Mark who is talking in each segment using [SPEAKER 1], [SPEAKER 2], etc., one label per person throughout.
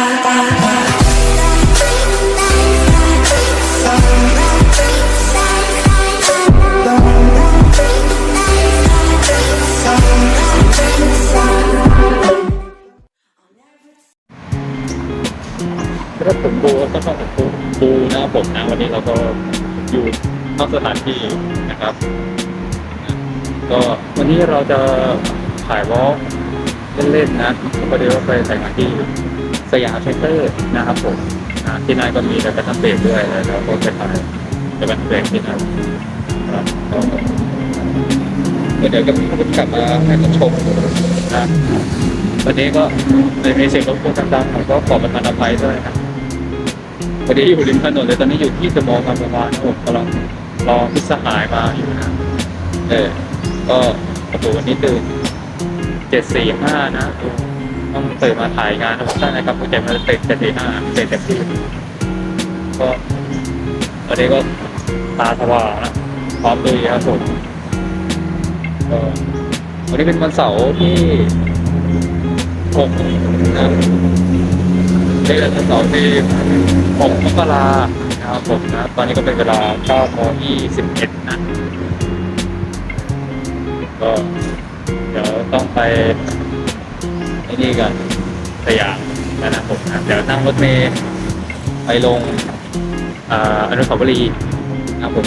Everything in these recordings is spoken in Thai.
[SPEAKER 1] ครับผมดูก็ต้องผมดูนะครับผมนะวันนี้เราก็อยู่นอกสถานที่นะครับ ก็วันนี้เราจะถ่ายวอล์กเล่นๆนะพอดีว่าไปแต่งงานที่ สยามเซ็นเตอร์นะครับผมที่นั่นก็มีแต่กระทันเบรกด้วยแล้วก็ไปถ่ายแต่กระทันเบรกที่นั่นครับก็เดี๋ยวจะกลับมาให้ท่านชมนะวันนี้ก็มีเสียงรบกวนดังๆผมก็ขอประทานอภัยด้วยนะพอดีอยู่ริมถนนเลยตอนนี้อยู่ที่สมอลบางประมาณผมกำลังรอพิสหายมาอยู่นะ เออ ก็ประตูวันนี้ตื่นเจ็ดสี่ห้านะ ต้องตื่นมาถ่ายงานนะผมตั้งนะครับผมจะมาตื่นเจ็ดสี่ห้าเจ็ดเต็มที่ก็วันนี้ก็ตาสว่างนะพร้อมเลยครับผมก็วันนี้เป็นวันเสาร์ที่หกนะเดือนเสาร์ที่6มกรานะครับผมนะ ตอนนี้ก็เป็นเวลา9โมง21นะ ก็เดี๋ยวต้องไป ไอ้นี่กันสยามนะครับผมนะเดี๋ยวนั่งรถเมล์ไปลงอ่าอนุสาวรีย์นะครับผม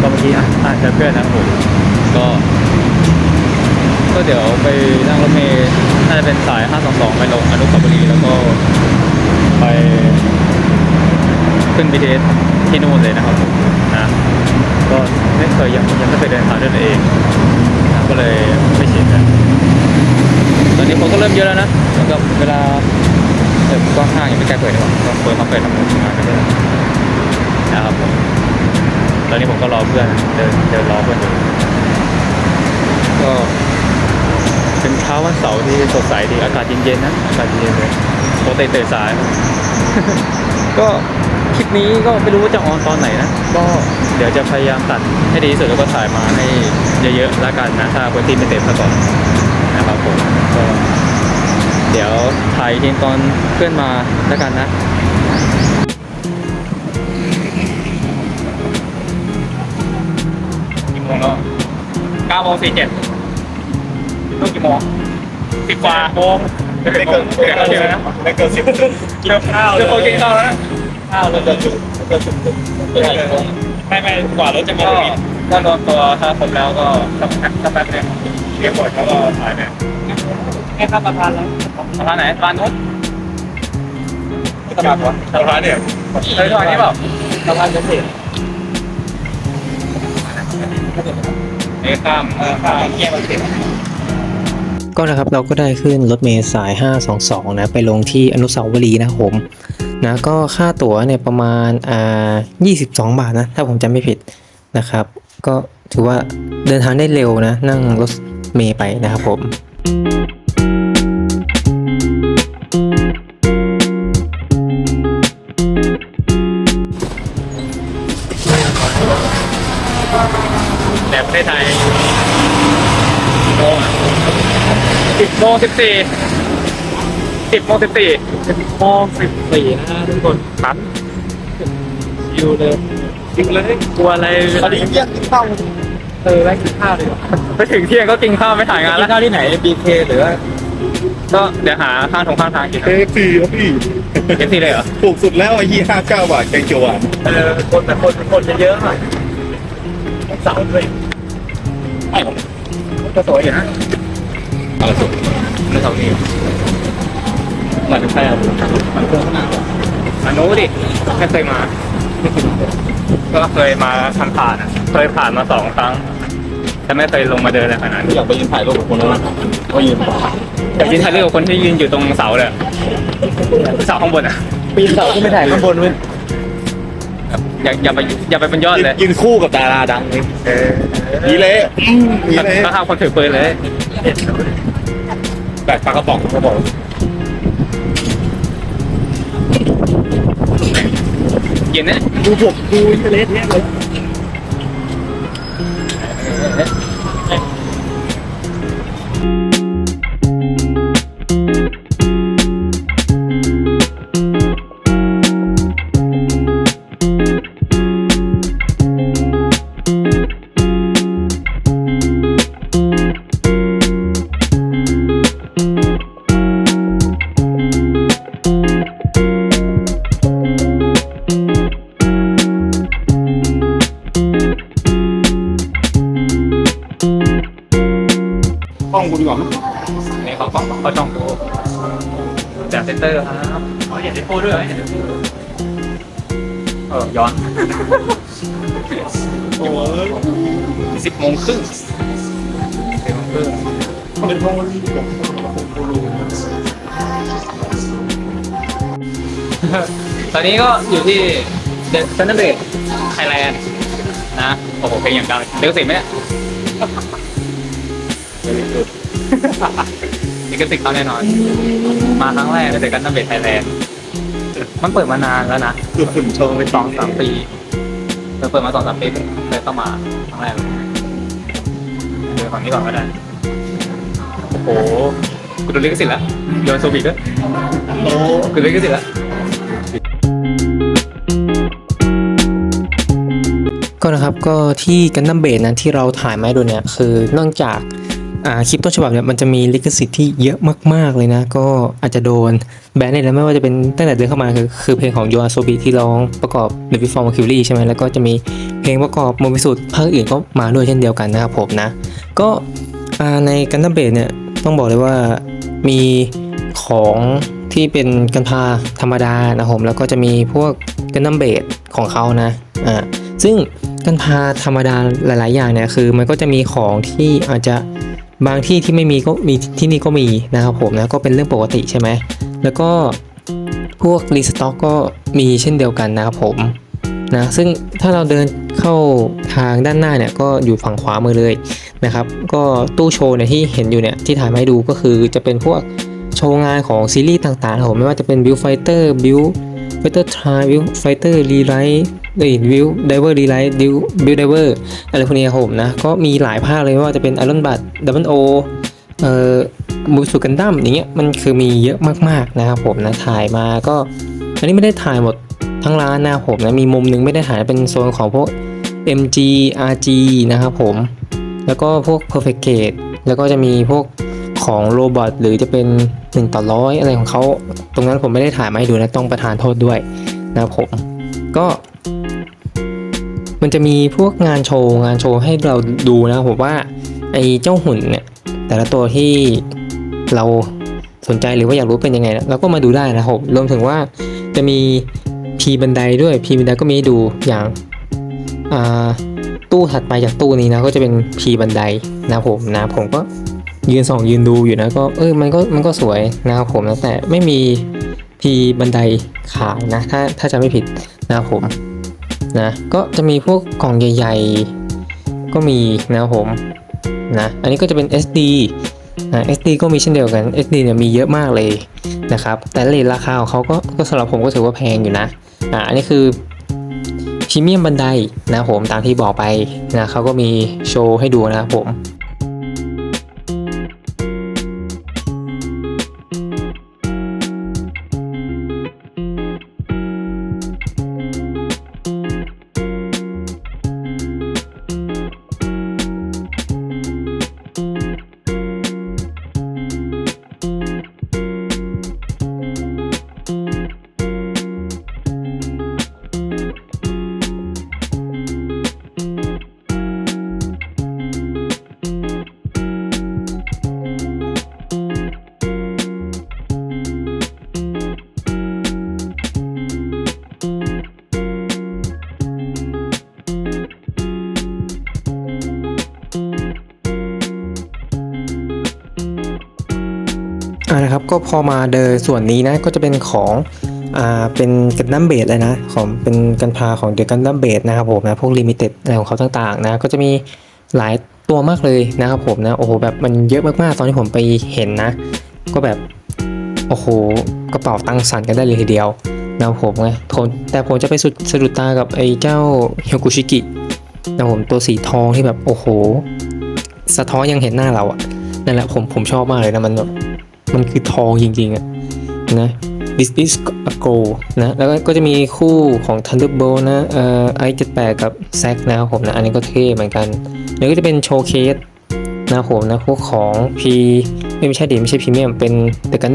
[SPEAKER 1] ก็เมื่อกี้อะอ่านเจอเพื่อนนะครับผมก็ก็เดี๋ยวไปนั่งรถเมล์น่าจะเป็นสาย 522 ไปลงอนุสาวรีย์แล้วก็ไปขึ้น BTS ที่นู่นเลยนะครับผมนะก็ไม่เคยยังยังไม่เคยเดินทางด้วยตัวเองนะก็เลยไม่ชินนะตอนนี้คนก็ เริ่มเยอะแล้วนะแล้วก็เวลาเออก็ห้างยังไม่ใกล้เปิดเลยว่ะก็เปิดมาเปิดทำงานกันด้วยนะครับผมตอนนี้ผมก็รอเพื่อนเดินเดินรอเพื่อนอยู่ก็เป็นเช้าวันเสาร์ที่สดใสดีอากาศเย็นๆนะอากาศเย็นเลยปกติตื่นสาย ก็คลิปนี้ก็ไม่รู้ว่าจะออนตอนไหนนะ ก็เดี๋ยวจะพยายามตัดให้ดีที่สุดแล้วก็ถ่ายมาให้เยอะๆแล้วกันนะถ้าพื้นที่ไม่เต็มซะก่อนนะครับผมก็ เดี๋ยวถ่ายทีตอนเพื่อนมาแล้วกันนะกี่โมงแล้วเก้าโมงสี่เจ็ดนู่นกี่โมงสิบกว่าโมง
[SPEAKER 2] ไม่เกิน
[SPEAKER 1] เกินเดียวนะ
[SPEAKER 2] ไม่เกินสิบ
[SPEAKER 1] กินข้าวเดี๋ยวคนกินข้าวแล้วนะ
[SPEAKER 2] ข้าวแล้วจะจุดจะจุด
[SPEAKER 1] ไม่ไม่กว่ารถจะมาก็ถ้าโดนตัวถ้าผมแล้วก็สักสักแป๊บหนึง
[SPEAKER 2] เรียกหมดแล้วก็ถ่ายเนี่ย
[SPEAKER 1] แค่ข้ามสะพานแล้วสะพานไหนสะพานนู้น
[SPEAKER 2] สะพานวะสะพานเนี่ย
[SPEAKER 1] เฮ้ยสะพานนี้เปล่า
[SPEAKER 2] สะพานเกษตร
[SPEAKER 1] นี่ข้ามเออข้ามแยกเกษตร
[SPEAKER 3] ก็นะครับเราก็ได้ขึ้นรถเมล์สาย 522 นะ ไปลงที่อนุสาวรีย์นะครับผมนะก็ค่าตั๋วเนี่ยประมาณอ่า22 บาทนะ ถ้าผมจำไม่ผิดนะครับ ก็ถือว่าเดินทางได้เร็วนะ นั่งรถเมล์ไปนะครับผม
[SPEAKER 1] แต่ประเทศไทยโมงสิบโมงสิบสี่สิบโมงสิบสี่สิบโมงสิบสี่นะทุกคนครับชิวเลยชิวเลยกลัวอะไร
[SPEAKER 2] ตอนนี้ยังกินข้าว
[SPEAKER 1] เออแม่งกินข้าวเลยไปถึงเที่ยงก็กินข้าวไม่ถ่ายงาน
[SPEAKER 2] กิ
[SPEAKER 1] แล้
[SPEAKER 2] น
[SPEAKER 1] ว
[SPEAKER 2] ข้าวที่ไหน BK หรือว่า
[SPEAKER 1] ก็เดี๋ยวหาข้างตรงข้างทางกิน
[SPEAKER 2] เอฟซีครับพี่
[SPEAKER 1] เอฟซีเลยเหรอ
[SPEAKER 2] ถูกสุดแล้วไอ้ยี่ห้าเก้าบาทแกงเขียวหวาน
[SPEAKER 1] เออคนแต่คนคนจะเยอะหน่อยเสาเลย ไอ้ผมก็สวยอยู่นะเอาสุดไม่เท่านี้มันเป็นแค่มันเพื่อนขนาดอันนู้ดิไม่เคยมา ก็เคยมาทางผ่านอะ เคยผ่านมาสองครั้งแต่ไม่เคยลงมาเดินอะไรขนาดนี้
[SPEAKER 2] อยากไปยืนถ่ายรูปกับคนนั้นก็ยืน
[SPEAKER 1] อยากยืนถ่ายรูปกับคนที่ยืนอยู่ตรงเสาเลยเสาข้างบนอะ
[SPEAKER 2] ปีนเสาที่ไม่ถ่ายข้างบนเว้ย
[SPEAKER 1] อย่าอย่าไปอย่าไปบนยอดเลย
[SPEAKER 2] ยืนคู่กับดาราดังเลย
[SPEAKER 1] เออ
[SPEAKER 2] นี่เลยอืมนี่เลย
[SPEAKER 1] ก็ห้ามคนถือปืนเลย
[SPEAKER 2] แบกปลากระป๋องกระป๋อง
[SPEAKER 1] เย็นนะ
[SPEAKER 2] ดูผมดูทะเลเนี่ยเลย
[SPEAKER 1] ซนเตอร์ครับอ๋อเห็นดิโฟด้วยเหรอเห็นดิโฟด้วยเออย้อน
[SPEAKER 2] โอ้ย
[SPEAKER 1] สิบโมงครึ่งสิบโมงครึ่ง
[SPEAKER 2] เป็นห้องที่ผมผมกูรู้
[SPEAKER 1] ตอนนี้ก็อยู่ที่เดอะซันเดอร์เบดไทยแลนด์นะ โอ้โหเพลงอย่างดังเดี๋ยวสิไหมเนี่ยนี่ ก็ติดเขาแน่นอน มาครั้งแรกในเดอะซันเดอร์เบดไทยแลนด์มันเปิดมานานแล้วนะ
[SPEAKER 2] คือฝุ่นโชว์ไป
[SPEAKER 1] สองสามปีเออเปิดมาสองสามปีเพิ่งเคยเข้ามาครั้งแรกเลยเดี๋ยวฝั่งนี้ก่อนก็ได้โอ้โหกูดูลิขสิทธิ์แล้วโยนโซบิกแล้ว
[SPEAKER 2] โอ้
[SPEAKER 1] กูดูลิขสิทธิ์แล้ว
[SPEAKER 3] ก็นะครับก็ที่กันดั้มเบสนะที่เราถ่ายมาให้ดูเนี่ยคือนอกจากอ่า คลิปต้นฉบับเนี่ยมันจะมีลิขสิทธิ์ที่เยอะมาก ๆ เลยนะ ก็อาจจะโดนแบนได้แล้วไม่ว่าจะเป็นตั้งแต่เดินเข้ามาคือคือเพลงของโยอาโซบีที่ร้องประกอบ The Before Mercury ใช่ไหมแล้วก็จะมีเพลงประกอบโมบิสุดภาคอื่นก็มาด้วยเช่นเดียวกันนะครับผมนะ ก็ในกันดัมเบสเนี่ยต้องบอกเลยว่ามีของที่เป็นกันพาธรรมดานะผมแล้วก็จะมีพวกกันดัมเบสของเขานะอ่าซึ่งกันพาธรรมดาหลาย ๆ อย่างเนี่ยคือมันก็จะมีของที่อาจจะ บางที่ที่ไม่มีก็มีที่นี่ก็มีนะครับผมนะก็เป็นเรื่องปกติใช่ไหมแล้วก็พวกรีสต็อกก็มีเช่นเดียวกันนะครับผมนะซึ่งถ้าเราเดินเข้าทางด้านหน้าเนี่ยก็อยู่ฝั่งขวามือเลยนะครับ ก็ตู้โชว์เนี่ยที่เห็นอยู่เนี่ยที่ถ่ายมาให้ดูก็คือจะเป็นพวกโชว์งานของซีรีส์ต่างๆนะครับผมไม่ว่าจะเป็น Build Fighter Build Fighter Fighter Rewrite เอ้ย Build Diver Rewrite Build Build Diver อร์อะไรพวกนี้ครับผมนะ ก็มีหลายภาคเลยว่าจะเป็น Iron Bud Double O เอ่อมูสุกันดั้มอย่างเงี้ยมันคือมีเยอะมากๆนะครับผมนะถ่ายมาก็ อันนี้ไม่ได้ถ่ายหมดทั้งร้านนะผมนะมีมุมหนึงไม่ได้ถ่ายเป็นโซนของพวก MG RG นะครับผม แล้วก็พวก Perfect Gate แล้วก็จะมีพวก ของโรบอทหรือจะเป็น 1 ต่อร้อยอะไรของเขาตรงนั้นผมไม่ได้ถ่ายมาให้ดูนะต้องประทานโทษด้วยนะผมก็ มันจะมีพวกงานโชว์งานโชว์ให้เราดูนะผมว่าไอ้เจ้าหุ่นเนี่ยแต่ละตัวที่เราสนใจหรือว่าอยากรู้เป็นยังไงเราก็มาดูได้นะครับผมรวมถึงว่าจะมีพีบันไดด้วยพีบันไดก็มีดูอย่างตู้ถัดไปจากตู้นี้นะก็จะเป็นพีบันไดนะผมนะผมก็ ยืนส่องยืนดูอยู่นะก็เออมันก็มันก็สวยนะครับผมนะแต่ไม่มีพีบันไดขายนะถ้าถ้าจะไม่ผิดนะครับผมนะก็จะมีพวกกล่องใหญ่ๆ ก็มีนะครับผมนะอันนี้ก็จะเป็น SD นะ SD ก็มีเช่นเดียวกัน SD เนี่ยมีเยอะมากเลยนะครับแต่เลทราคาของเขาก็ก็สำหรับผมก็ถือว่าแพงอยู่นะอ่าอันนี้คือพรีเมียมบันไดนะครับผมตามที่บอกไปนะเขาก็มีโชว์ให้ดูนะครับผม ก็พอมาเดินส่วนนี้นะก็จะเป็นของอ่าเป็นกันดั้มเบดเลยนะของเป็นกันพาของเดอะกันดั้มเบดนะครับผมนะพวกลิมิเต็ดอะไรของเขาต่างๆนะก็จะมีหลายตัวมากเลยนะครับผมนะโอ้โหแบบมันเยอะมากๆตอนที่ผมไปเห็นนะ ก็แบบโอ้โหกระเป๋าตังค์สั่นกันได้เลยทีเดียวนะครับผมไงผมแต่ผมจะไปสุดสะดุดตากับไอ้เจ้าเฮกุชิกินะผมตัวสีทองที่แบบโอ้โห สะท้อนยังเห็นหน้าเราอะนั่นแหละผมผมชอบมากเลยนะมันแบบ มันคือทองจริงๆอะนะ this is a g o l นะ แล้วก็จะมีคู่ของ Thunderbolt นะเอ่อ i78 กับแซกนะครับผมนะ อันนี้ก็เท่เหมือนกัน แล้วก็จะเป็นโชว์เคสนะผมนะ พวกของ P ไม่ไม่ใช่ดิไม่ใช่พรีเมียม เป็นเดอะกัน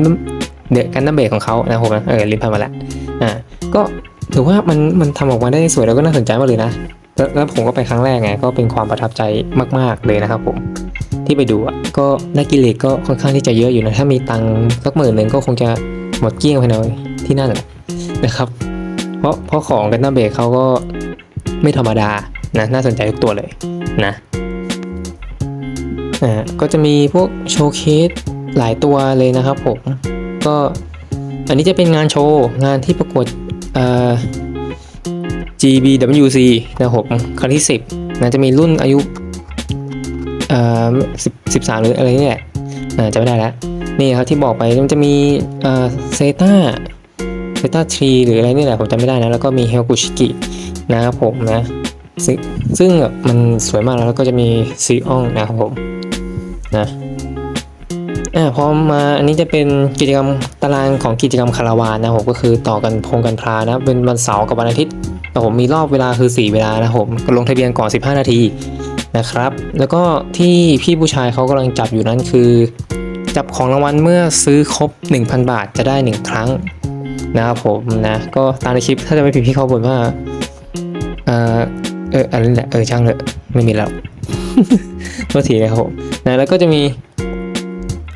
[SPEAKER 3] เดอะกันดัมเบของเขานะผมนะ เออลิมพันมาแล้วอ่า ก็ถือว่ามันมันทำออกมาได้สวยแล้วก็น่าสนใจมากเลยนะ แล้วผมก็ไปครั้งแรกไง ก็เป็นความประทับใจมาก ๆเลยนะครับผม ที่ไปดูอะก็ได้กิเลสก็ค่อนข้างที่จะเยอะอยู่นะ ถ้ามีตังสักหมื่นหนึ่งก็คงจะหมดเกลี้ยงไปหน่อยที่นั่นนะครับ เพราะเพราะของกันนาเบรกเขาก็ไม่ธรรมดานะน่าสนใจทุกตัวเลยนะอ่าก็จะมีพวกโชว์เคสหลายตัวเลยนะครับผมก็อันนี้จะเป็นงานโชว์งานที่ประกวดเอ่อ GBWC นะผมครั้งที่ 10นะจะมีรุ่นอายุ สิบสิบสามหรืออะไรนี่แหละจะไม่ได้แล้วนี่ครับที่บอกไปมันจะมีเซต้าเซต้าทรีหรืออะไรนี่แหละผมจำไม่ได้นะ แล้วก็มีเฮลกุชิกินะครับผมนะ ซึ่งซึ่งมันสวยมากแล้วแล้วก็จะมีซีอองนะครับผมนะอ่าพอมาอันนี้จะเป็นกิจกรรมตารางของกิจกรรมคาราวานนะครับผมก็คือต่อกันพงกันพรานะเป็นวันเสาร์กับวันอาทิตย์แต่ผมมีรอบเวลาคือ 4 เวลานะครับผมลงทะเบียนก่อน 15 นาที นะครับ แล้วก็ที่พี่ผู้ชายเขากำลังจับอยู่นั้นคือ จับของรางวัลเมื่อซื้อครบ 1,000 บาทจะได้ 1 ครั้งนะครับผมนะก็ตามในคลิปถ้าจะไม่ผิดพี่เขาบ่นว่าเออเอออะไรแหละเออช่างเลยไม่มีแล้วโทษทีนะครับผมนะแล้วก็จะมี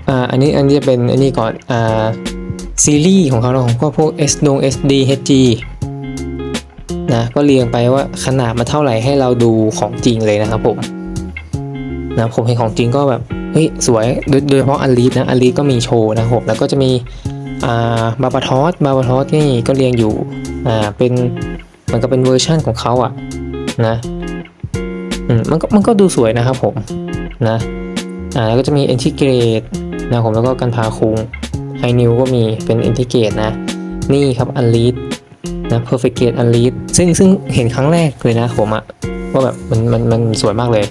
[SPEAKER 3] อ่าอันนี้อันนี้จะเป็นอันนี้ก่อนอ่าซีรีส์ของเขานะผมก็พวก S ดง SD HG นะก็เรียงไปว่าขนาดมันเท่าไหร่ให้เราดูของจริงเลยนะครับผมนะผมเห็นของจริงก็แบบเฮ้ยสวยโดยเฉพาะอลีดนะอลีดก็มีโชว์นะครับผมแล้วก็จะมีอ่าบาบาทอสบาบาทอสนี่ก็เรียงอยู่อ่าเป็นมันก็เป็นเวอร์ชั่นของเขาอะนะอืมมันก็มันก็ดูสวยนะครับผมนะอ่าแล้วก็จะมีอินทิเกรตนะผมแล้วก็กันพาคุงไฮนิวก็มีเป็นอินทิเกรตนะ นี่ครับอลีด นะ perfect gate อันลีดซึ่งซึ่งเห็นครั้งแรกเลยนะผมอะว่าแบบมันมันมันสวยมากเลย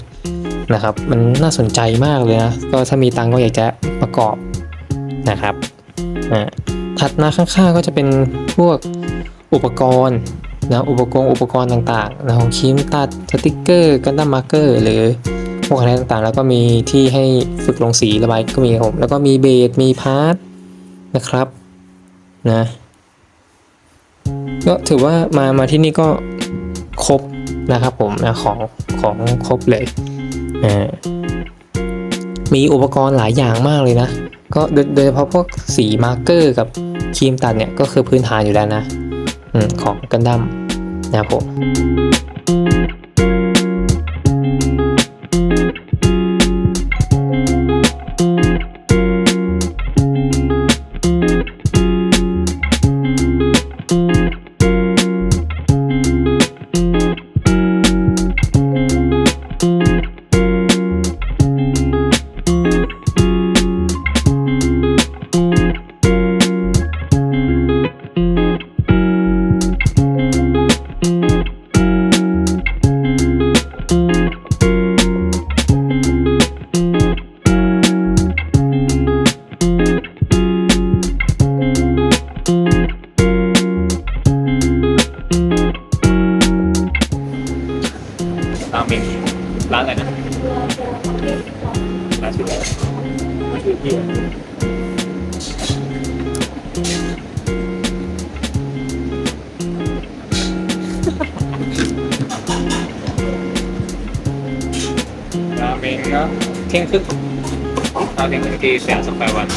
[SPEAKER 3] นะครับ มันน่าสนใจมากเลยนะ ก็ถ้ามีตังก็อยากจะประกอบนะครับอ่าถัดมาข้างๆก็จะเป็นพวกอุปกรณ์นะอุปกรณ์อุปกรณ์ต่างๆนะของครีมตัดสติกเกอร์กันดั้มมาร์เกอร์หรือพวกอะไรต่างๆ แล้วก็มีที่ให้ฝึกลงสีระบายก็มีครับผมแล้วก็มีเบสมีพาร์ทนะครับนะ ก็ถือว่ามามาที่นี่ก็ครบนะครับผมนะของของครบเลยอ่ามีอุปกรณ์หลายอย่างมากเลยนะ ก็โดยเฉพาะพวกสีมาร์กเกอร์กับครีมตัดเนี่ยก็คือพื้นฐานอยู่แล้วนะอของกันดั้มนะครับผม ร้านอะไรนะร้านชื่ออะไรชื่อพี่ราเมงนะเที่ยงครึ่งเอาเที่ยงครึ่งที่เสียสแควร์วัน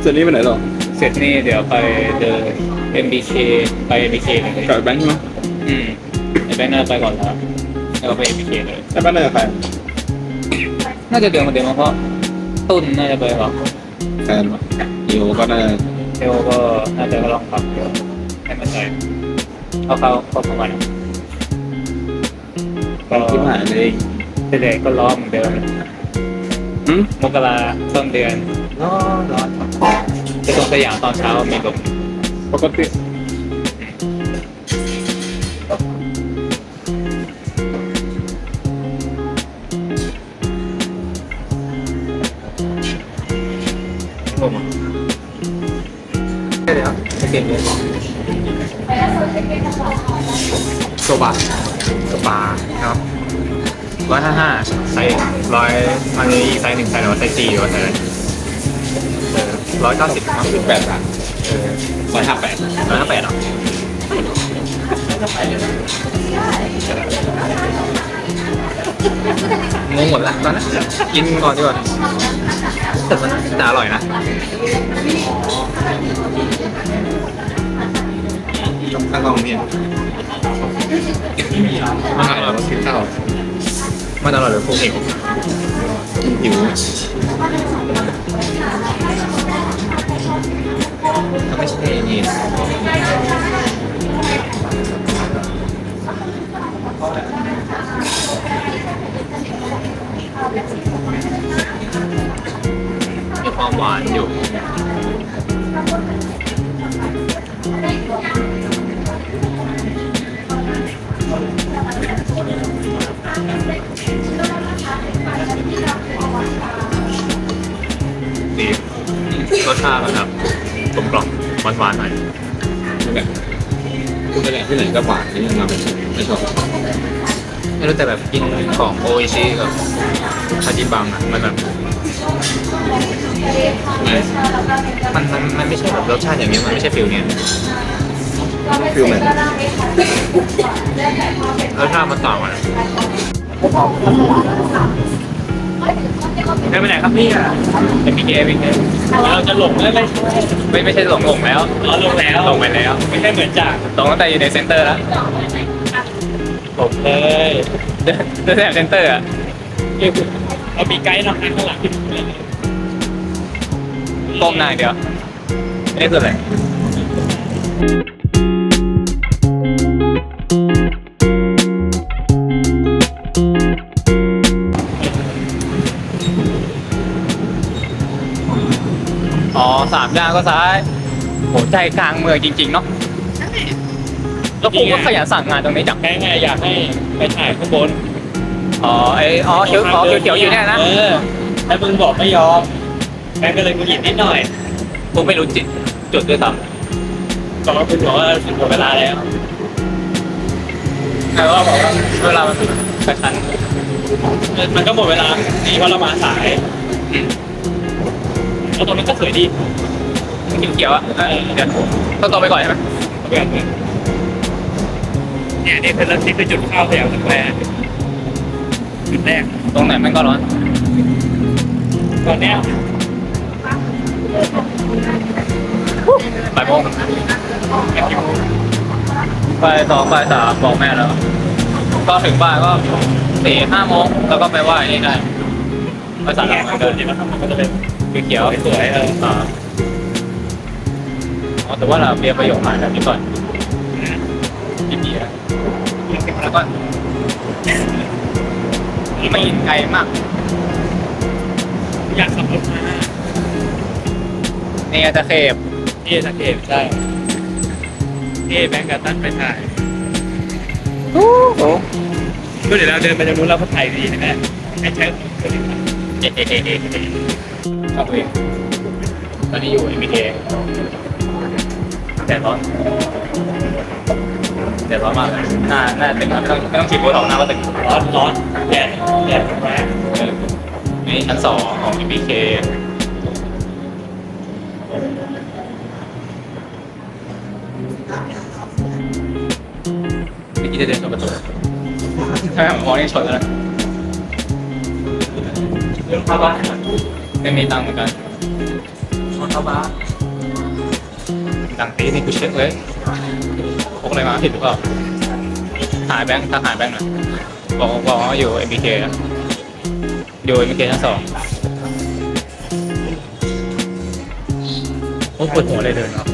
[SPEAKER 2] เสร็จนี้ไปไหนหรอ
[SPEAKER 1] เสร็จนี่เดี๋ยวไปเดิน MBK ไป MBK เลย
[SPEAKER 2] กับแบงค์ใช่ไหม
[SPEAKER 1] อืมไอ้แบงค์น่าจะไปก่อนแล้ว แล้วก็ไป MBK เลย
[SPEAKER 2] แต่บ้านไหนกับใคร
[SPEAKER 1] น่าจะเดินมาเดินมาเพราะตุ้นน่าจะไปหรอก
[SPEAKER 2] แฟนวะอยู่ก็น่า
[SPEAKER 1] เทลก็น่าจะลองขับเดี๋ยวให้มันใจเขาเขาเขาเข้ามาเนี่ย
[SPEAKER 2] ก็ที่ผ่านเลย
[SPEAKER 1] เด็กๆก็ร้อนเหมือนเดิม
[SPEAKER 2] อืม
[SPEAKER 1] มกราต้นเดือนร้อนร้อนจะตรงสยามตอนเช้ามีลม
[SPEAKER 2] ปกติ
[SPEAKER 1] ก็บเลยโซบะโซบะครับร้อยห้าห้าไซส์ร้อยอันนี้อีกไซส์หนึ่งไซส์หรือว่าไซส์สี่หรือว่าไซส์อะไรร้อยเก้าสิบครับ
[SPEAKER 2] สิบแปดบาทร้อยห้าแปด
[SPEAKER 1] ร้อยห้าแปดอะงงหมดละตอนนั้นกินก่อนดีกว่าแต่มันแต่อร่อยนะ
[SPEAKER 2] ข้าวกล่องเนี่ย
[SPEAKER 1] มันอร่อยกว่ากินข้าวมันอร่อยแบบพวกหิว
[SPEAKER 2] หิว
[SPEAKER 1] ถ้าไม่ใช่นี่มีความหวานอยู่ รสชาติมันแบบกลมกล่อมหวานๆหน่อย
[SPEAKER 2] แบบคุณไปไหนที่ไหนก็หวานนี่ยังมาเป็นไม่ชอบ
[SPEAKER 1] ไม่รู้แต่แบบกินของโออิชิกับคาจิบังอะมันแบบมันมันมันไม่ใช่แบบรสชาติอย่างนี้ยมันไม่ใช่ฟิลเนี้ย
[SPEAKER 2] ฟิลเหมือน
[SPEAKER 1] รสชาติมันต่างกัน ได้ไปไหนครับพี่อะเป็นพีเกพีเก
[SPEAKER 4] เราจะหลงแล้วไหม
[SPEAKER 1] ไม่ไม่ใช่หลงหลงแล้ว
[SPEAKER 4] อ๋อหลงแล้ว
[SPEAKER 1] หลงไปแล้ว
[SPEAKER 4] ไม่ใช่เหมือนจาก
[SPEAKER 1] หลงตั้งแต่อยู่ในเซ็นเตอร์แล้ว
[SPEAKER 4] หลงเลย
[SPEAKER 1] เดินเดินแถบเซ็นเตอร์อะ
[SPEAKER 4] เรียกเรามีไกด์นำทางข้างหลังที่
[SPEAKER 1] ก้มหน้าอย่างเดียวนี่คืออะไร อ๋อสามย่างก็ซ้ายโหใจกลางเมืองจริงๆเนาะแล้วผมก็ขยันสั่งงานตรงนี้จัง
[SPEAKER 4] แค่ไงอยากให้ไปถ่ายข้างบน
[SPEAKER 1] อ๋อไออ๋อเขียวอ๋อเขียวๆอยู่เนี่ยนะ
[SPEAKER 4] เออแล้วมึงบอกไม่ยอมแม่ก็เลยกูหยิบนิดหน่อย
[SPEAKER 1] ผมไม่รู้จิตจุดด้วยซ้
[SPEAKER 4] บอกว่าคุณบอกว่าถึงหมดเวลาแล้วำ
[SPEAKER 1] แต่ว่าบอกว่าเวลามันกระชั้น
[SPEAKER 4] มันก็หมดเวลาดีเพราะเรามาสาย แล้วตรงนี้ก็สวยดี
[SPEAKER 1] เขียวๆอะเออเดี๋ยวต้องต่อไปก่อนใช่ไหม
[SPEAKER 4] แบบนี้เนี่ยนี่คือนี่คือจุดเข้าสยามสแควร์จุดแรก
[SPEAKER 1] ตรงไหนมันก็ร้อน
[SPEAKER 4] ตอนเนี้ย
[SPEAKER 1] บ่ายโมงบ่ายสองบ่ายสามบอกแม่แล้ว ก็ถึงบ้านก็สี่ห้าโมงแล้วก็ไปไหว้นี่ได้ภาษา
[SPEAKER 4] แง่
[SPEAKER 1] ละ
[SPEAKER 4] ข้างบ
[SPEAKER 1] เกิ
[SPEAKER 4] น
[SPEAKER 1] น
[SPEAKER 4] เนี่ยมันมันก็จะเป็น
[SPEAKER 1] เขียว
[SPEAKER 4] สวยๆเออ
[SPEAKER 1] อ่าอ๋อแต่ว่าเราเรียนประโยคมาแบบนี้ก่อนดีๆนะแล้วก็ไม่ยินไกลมาก
[SPEAKER 4] อยากขับรถมา
[SPEAKER 1] นี่จะเคบ
[SPEAKER 4] ที่สังเกตใช่ที่แบงก์กับตันไปถ่าย
[SPEAKER 1] โอ้โห
[SPEAKER 4] ก็เดี๋ยวเราเดินไปตรงนู้นเราก็ถ่ายดีนะแม่ให้ใช้
[SPEAKER 1] เอ๊ะ เอ๊ะเอ๊ะเอ๊ะเอ๊ะชอบตัวเองตอนนี้อยู่ MBK แดดร้อนแดดร้อนมากเลยหน้าหน้าตึงอะไม่ต้องไม่ต้องฉีดโบท็อกซ์หน้าก็ตึง
[SPEAKER 4] ร้อนร้อนแดดแดดแรง
[SPEAKER 1] เออนี่ชั้นสองของ MBK เมื่อกี้จะเดินชนประตูถ้าผมมองนี่ชนแล้วนะ
[SPEAKER 4] เรื่องเข้าบ้าน
[SPEAKER 1] ไม่มีตังค์เหมือนกัน
[SPEAKER 4] เข้าบ้าน
[SPEAKER 1] ดังตีนี่กูเช็คเลยพกอะไรมาผิดหรือเปล่าหายแบงค์ทักหายแบงค์หน่อยบอกบอกว่าอยู่ MBK นะอยู่ MBK ชั้นสองโอ้ปวดหัวเลยเดินเนาะ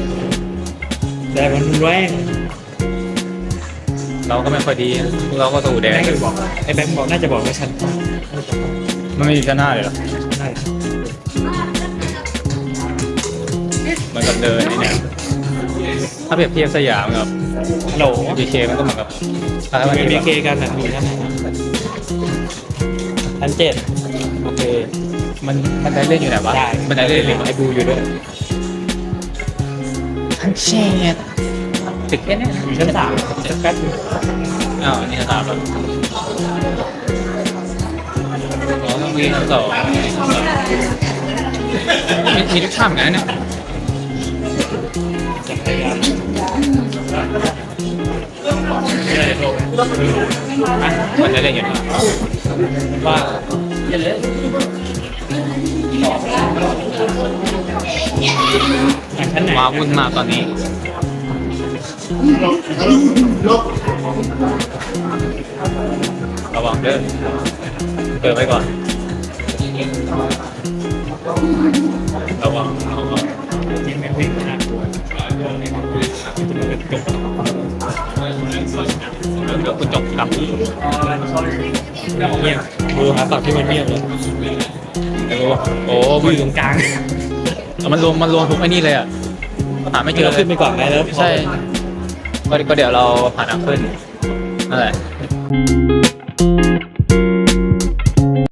[SPEAKER 4] แดดมันแรง
[SPEAKER 1] เราก็ไม่ค่อยดีนะเราก็ตู่แด
[SPEAKER 4] แบ
[SPEAKER 1] ง
[SPEAKER 4] งก์บอกไอ้แบงก์บอกน่าจะบอกว่าฉัน
[SPEAKER 1] มันไม่มีชั้นหน้าเลยเหรอ มือนกับเดินนี่เนี่ยถ้าเปรียบเทียบสยามกับ
[SPEAKER 4] ฮัลโหล
[SPEAKER 1] MBK มันก็เหมือนกับอะไร
[SPEAKER 4] มี
[SPEAKER 1] มัน
[SPEAKER 4] บี
[SPEAKER 1] ดี
[SPEAKER 4] เคกันนะมีชั้นไหนชั้นเจ็ด
[SPEAKER 1] โอเค มันมันได้เล่นอยู่ไหนวะ
[SPEAKER 4] ได้
[SPEAKER 1] มันได้เล่นหรือไอ้บูอยู่ด้วยชั้นเจ็ดตึกแค่เนี้ย
[SPEAKER 4] อยู่ชั้นสามสักแป๊บนึง
[SPEAKER 1] อ้าวนี่ชั้นสามแล้วอ๋อต้องมีชั้นสองมีมีทุกช่างเหมือนกันนะเนี่ย
[SPEAKER 4] จักรยานไมั
[SPEAKER 1] นได้เล่นอยู่นะ
[SPEAKER 4] ว่าชั้นไหน
[SPEAKER 1] ว้าวุ่นมากตอนนี้ระวังเด้อเปิดไว้ก่อนระวังระวัง
[SPEAKER 4] ยังไม่วิ่งนะ
[SPEAKER 1] ยวคุณจบกลับ
[SPEAKER 4] เงียบดูหาฝั่งที่มันเงียบเลย
[SPEAKER 1] โอ้โอ้
[SPEAKER 4] อ
[SPEAKER 1] มัน
[SPEAKER 4] ยู่ตรงกลาง
[SPEAKER 1] มันรวมมันรวมทุกไอ้นี่เลยอะหาไม่เจอ
[SPEAKER 4] เล
[SPEAKER 1] ยขึ้
[SPEAKER 4] นไปก่อนไหมแล้ว
[SPEAKER 1] ใช่ก็เดี๋ยวเราหาทางขึ้นนั่นแหละ